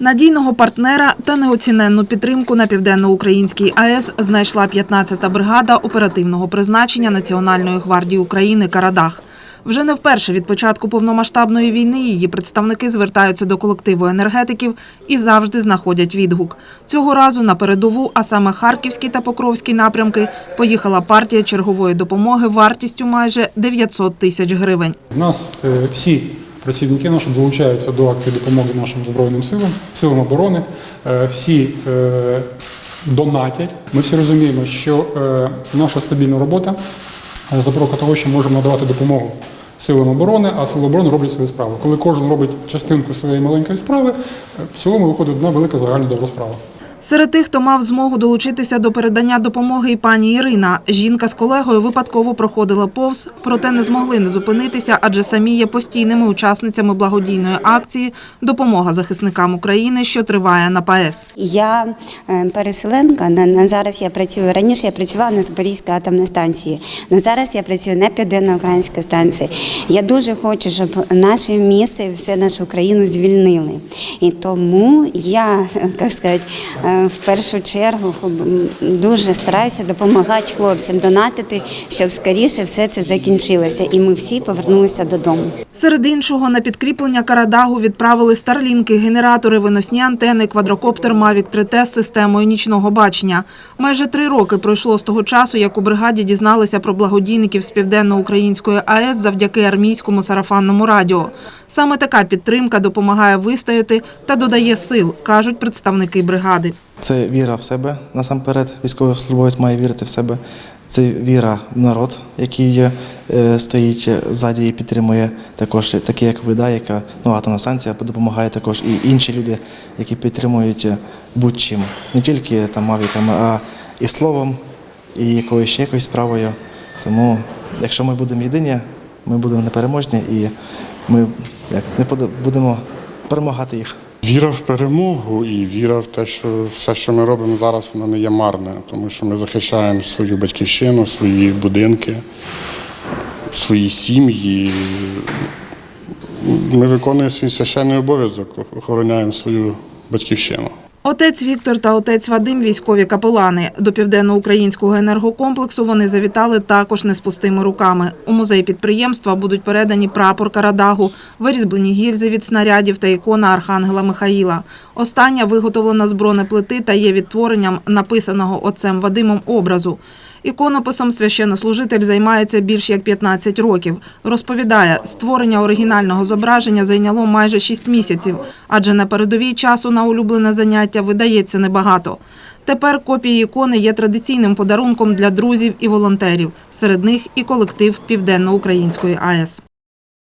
Надійного партнера та неоціненну підтримку на південноукраїнській АЕС знайшла 15-та бригада оперативного призначення Національної гвардії України Карадах. Вже не вперше від початку повномасштабної війни її представники звертаються до колективу енергетиків і завжди знаходять відгук. Цього разу на передову, а саме Харківський та Покровський напрямки, поїхала партія чергової допомоги вартістю майже 900 тисяч гривень. У нас е, всі працівники наші долучаються до акції допомоги нашим Збройним силам, силам оборони. Е, Всі е, донатять. Ми всі розуміємо, що е, наша стабільна робота запорука того, що можемо надавати допомогу силам оборони, а сили оборони роблять свою справу. Коли кожен робить частинку своєї маленької справи, в цілому виходить одна велика загальна добра справа. Серед тих, хто мав змогу долучитися до передання допомоги, і пані Ірина. Жінка з колегою випадково проходила повз, проте не змогли не зупинитися, адже самі є постійними учасницями благодійної акції Допомога захисникам України, що триває на ПАЕС. Я е, переселенка. На, зараз я працюю. Раніше я працювала на Запорізькій атомній станції. На зараз я працюю на південно-українській станції. Я дуже хочу, щоб наше місто і всю нашу країну звільнили. І тому я, як сказати, в першу чергу дуже стараюся допомагати хлопцям, донатити, щоб скоріше все це закінчилося, і ми всі повернулися додому. Серед іншого, на підкріплення Карадагу відправили старлінки, генератори, виносні антени, квадрокоптер Mavic 3T з системою нічного бачення. Майже три роки пройшло з того часу, як у бригаді дізналися про благодійників з південно-української АЕС завдяки армійському сарафанному радіо. Саме така підтримка допомагає вистояти та додає сил, кажуть представники бригади. Це віра в себе насамперед. Військовослужбовець має вірити в себе. Це віра в народ, який е, стоїть ззаді і підтримує також такі, як ви, да, яка ну, атомна станція допомагає також і інші люди, які підтримують е, будь-чим, не тільки там мавіками, а і словом, і якоюсь ще якоюсь справою. Тому, якщо ми будемо єдині, ми будемо непереможні і ми як не будемо перемагати їх. Віра в перемогу і віра в те, що все, що ми робимо зараз, воно не є марне, тому що ми захищаємо свою батьківщину, свої будинки, свої сім'ї. Ми виконуємо свій священний обов'язок, охороняємо свою батьківщину. Отець Віктор та отець Вадим – військові капелани. До південноукраїнського енергокомплексу вони завітали також не з пустими руками. У музей підприємства будуть передані прапор Карадагу, вирізблені гільзи від снарядів та ікона Архангела Михаїла. Остання виготовлена з бронеплити та є відтворенням написаного отцем Вадимом образу. Іконописом священнослужитель займається більш як 15 років. Розповідає, створення оригінального зображення зайняло майже 6 місяців, адже на передовій часу на улюблене заняття видається небагато. Тепер копії ікони є традиційним подарунком для друзів і волонтерів. Серед них і колектив Південно-Української АЕС.